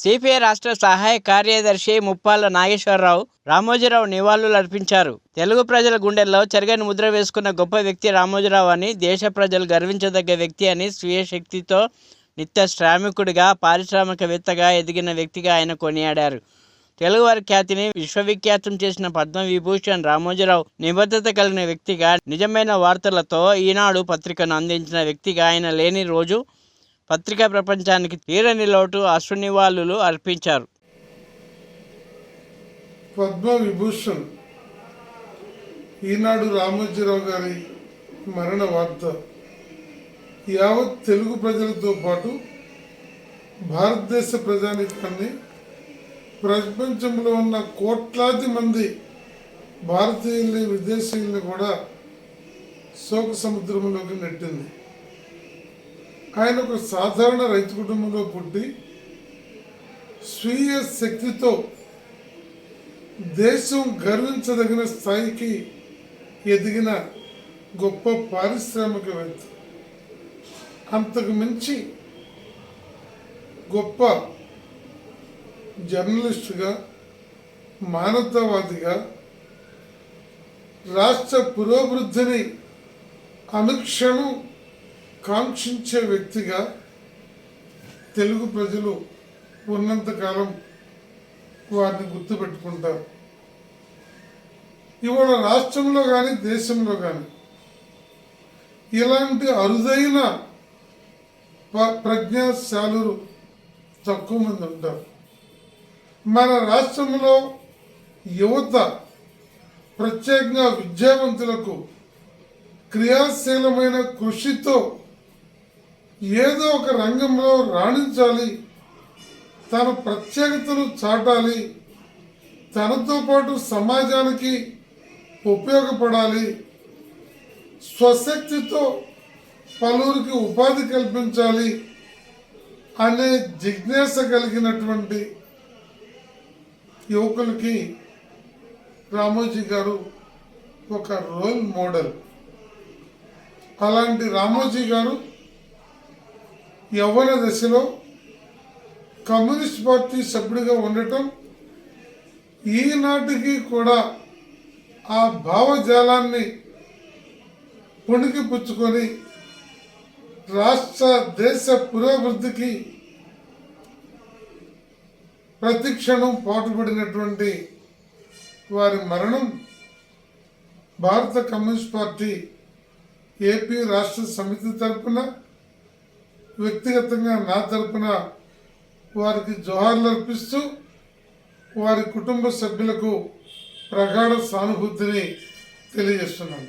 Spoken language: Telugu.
సిపిఐ రాష్ట్ర సహాయ కార్యదర్శి ముప్పాల నాగేశ్వరరావు రామోజీరావు నివాళులు అర్పించారు. తెలుగు ప్రజల గుండెల్లో చెరగని ముద్ర వేసుకున్న గొప్ప వ్యక్తి రామోజీరావు అని దేశ ప్రజలు గర్వించదగ్గ వ్యక్తి అని స్వీయ శక్తితో నిత్య శ్రామికుడిగా పారిశ్రామికవేత్తగా ఎదిగిన వ్యక్తిగా ఆయన కొనియాడారు. తెలుగువారి ఖ్యాతిని విశ్వవిఖ్యాతం చేసిన పద్మవిభూషణ్ రామోజీరావు నిబద్ధత కలిగిన వ్యక్తిగా నిజమైన వార్తలతో ఈనాడు పత్రికను అందించిన వ్యక్తిగా ఆయన లేని రోజు పత్రికా ప్రపంచానికి తీరని లోటు అశ్వనివాళులు అర్పించారు. పద్మ విభూషణ్ ఈనాడు రామోజీరావు గారి మరణ వార్త. యావత్ తెలుగు ప్రజలతో పాటు భారతదేశ ప్రజానికాన్ని ప్రపంచంలో ఉన్న కోట్లాది మంది భారతీయుల్ని విదేశీయుల్ని కూడా శోక సముద్రంలోకి నెట్టింది. ఆయన ఒక సాధారణ రైతు కుటుంబంలో పుట్టి స్వీయ శక్తితో దేశం గర్వించదగిన స్థాయికి ఎదిగిన గొప్ప పారిశ్రామికవేత్త అంతకు మించి గొప్ప జర్నలిస్టుగా మానవతావాదిగా రాష్ట్ర పురోభివృద్ధిని అనుక్షణం కాంక్షించే వ్యక్తిగా తెలుగు ప్రజలు ఉన్నంతకాలం వారిని గుర్తుపెట్టుకుంటారు. ఇవాళ రాష్ట్రంలో కానీ దేశంలో కానీ ఇలాంటి అరుదైన ప్రజ్ఞాశాలు ప్రజ్ఞాశాలురు తక్కువ మంది ఉంటారు. మన రాష్ట్రంలో యువత ప్రత్యేకంగా విద్యావంతులకు క్రియాశీలమైన కృషితో ఏదో ఒక రంగంలో రాణించాలి తన ప్రత్యేకతను చాటాలి తనతో పాటు సమాజానికి ఉపయోగపడాలి స్వశక్తితో పలువురికి ఉపాధి కల్పించాలి అనే జిజ్ఞాస కలిగినటువంటి యువకులకి రామోజీ గారు ఒక రోల్ మోడల్. అలాంటి రామోజీ గారు యవ్వన దశలో కమ్యూనిస్ట్ పార్టీ సభ్యుడిగా ఉండటం ఈనాటికి కూడా ఆ భావజాలాన్ని పుణికిపుచ్చుకొని రాష్ట్ర దేశ పురోభివృద్ధికి ప్రతిక్షణం పాటుపడినటువంటి వారి మరణం భారత కమ్యూనిస్ట్ పార్టీ ఏపీ రాష్ట్ర సమితి తరపున వ్యక్తిగతంగా నా తరపున వారికి జోహార్లు అర్పిస్తూ వారి కుటుంబ సభ్యులకు ప్రగాఢ సానుభూతిని తెలియజేస్తున్నాను.